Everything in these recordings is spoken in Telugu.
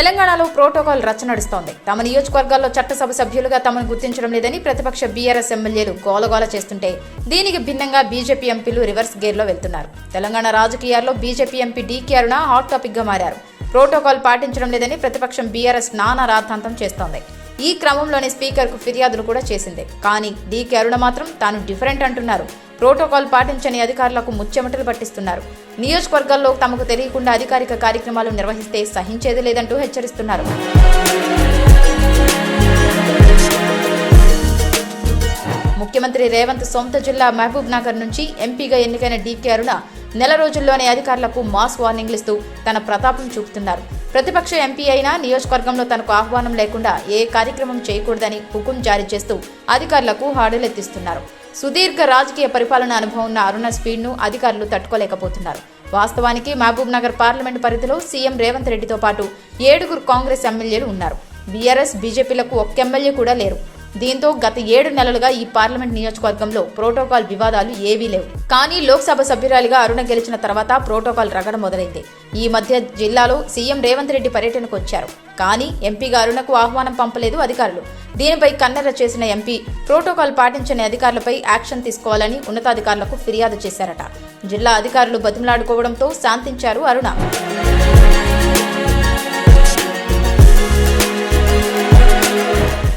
తెలంగాణలో ప్రోటోకాల్ రచ్చ నడుస్తోంది. తమ నియోజకవర్గాల్లో చట్టసభ సభ్యులుగా తమను గుర్తించడం లేదని ప్రతిపక్ష బీఆర్ఎస్ ఎమ్మెల్యేలు గోలగోల చేస్తుంటే దీనికి భిన్నంగా బీజేపీ ఎంపీలు రివర్స్ గేర్లో వెళ్తున్నారు. తెలంగాణ రాజకీయాల్లో BJP MP DK Aruna hot టాపిక్గా మారారు. ప్రోటోకాల్ పాటించడం లేదని ప్రతిపక్షం బీఆర్ఎస్ నానా రాద్ధాంతం చేస్తోంది. ఈ క్రమంలోనే స్పీకర్కు ఫిర్యాదులు కూడా చేసింది. కానీ డీకే అరుణ మాత్రం తాను డిఫరెంట్ అంటున్నారు. ప్రోటోకాల్ పాటించని అధికారులకు ముచ్చెమటలు పట్టిస్తున్నారు. నియోజకవర్గాల్లో తమకు తెలియకుండా అధికారిక కార్యక్రమాలు నిర్వహిస్తే సహించేది లేదంటూ హెచ్చరిస్తున్నారు. ముఖ్యమంత్రి రేవంత్ సొంత జిల్లా మహబూబ్ నగర్ నుంచి ఎంపీగా ఎన్నికైన డీకే అరుణ నెల రోజుల్లోనే అధికారులకు మాస్ వార్నింగ్లు ఇస్తూ తన ప్రతాపం చూపుతున్నారు. ప్రతిపక్ష ఎంపీ అయినా నియోజకవర్గంలో తనకు ఆహ్వానం లేకుండా ఏ కార్యక్రమం చేయకూడదని హుకుం జారీ చేస్తూ అధికారులకు హాడలెత్తిస్తున్నారు. సుదీర్ఘ రాజకీయ పరిపాలన అనుభవం ఉన్న అరుణ స్పీడ్ను అధికారులు తట్టుకోలేకపోతున్నారు. వాస్తవానికి మహబూబ్ నగర్ పార్లమెంటు పరిధిలో సీఎం రేవంత్ రెడ్డితో పాటు ఏడుగురు కాంగ్రెస్ ఎమ్మెల్యేలు ఉన్నారు. బీఆర్ఎస్ బీజేపీలకు ఒక్క ఎమ్మెల్యే కూడా లేరు. దీంతో గత ఏడు నెలలుగా ఈ పార్లమెంట్ నియోజకవర్గంలో ప్రోటోకాల్ వివాదాలు ఏవీ లేవు. కానీ లోక్సభ సభ్యురాలిగా అరుణ గెలిచిన తర్వాత ప్రోటోకాల్ రగడ మొదలైంది. ఈ మధ్య జిల్లాలో సీఎం రేవంత్ రెడ్డి పర్యటనకు వచ్చారు. కానీ ఎంపీగా అరుణకు ఆహ్వానం పంపలేదు అధికారులు. దీనిపై కన్నెర చేసిన ఎంపీ ప్రోటోకాల్ పాటించని అధికారులపై యాక్షన్ తీసుకోవాలని ఉన్నతాధికారులకు ఫిర్యాదు చేశారట. జిల్లా అధికారులు బతిమలాడుకోవడంతో శాంతించారు అరుణ.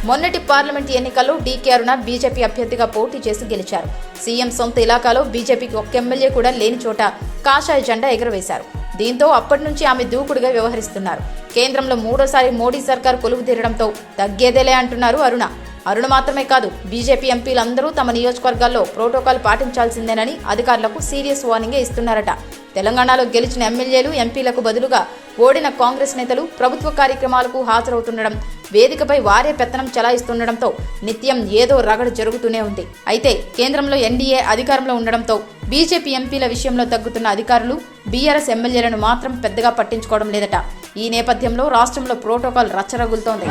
మొన్నటి పార్లమెంట్ ఎన్నికల్లో డీకే అరుణ బీజేపీ అభ్యర్థిగా పోటీ చేసి గెలిచారు. సీఎం సొంత ఇలాకాలో బీజేపీకి ఒక్క ఎమ్మెల్యే కూడా లేని చోట కాషాయ జెండా ఎగురవేశారు. దీంతో అప్పటి నుంచి ఆమె దూకుడుగా వ్యవహరిస్తున్నారు. కేంద్రంలో మూడోసారి మోడీ సర్కార్ కొలువు తీరడంతో తగ్గేదేలే అంటున్నారు అరుణ. అరుణ మాత్రమే కాదు బీజేపీ ఎంపీలందరూ తమ నియోజకవర్గాల్లో ప్రోటోకాల్ పాటించాల్సిందేనని అధికారులకు సీరియస్ వార్నింగే ఇస్తున్నారట. తెలంగాణలో గెలిచిన ఎమ్మెల్యేలు ఎంపీలకు బదులుగా ఓడిన కాంగ్రెస్ నేతలు ప్రభుత్వ కార్యక్రమాలకు హాజరవుతుండడం వేదికపై వారే పెత్తనం చెలాయిస్తుండడంతో నిత్యం ఏదో రగడ జరుగుతూనే ఉంది. అయితే కేంద్రంలో ఎన్డీఏ అధికారంలో ఉండడంతో బీజేపీ ఎంపీల విషయంలో తగ్గుతున్న అధికారులు బీఆర్ఎస్ ఎమ్మెల్యేలను మాత్రం పెద్దగా పట్టించుకోవడం లేదట. ఈ నేపథ్యంలో రాష్ట్రంలో ప్రోటోకాల్ రచ్చరగులుతోంది.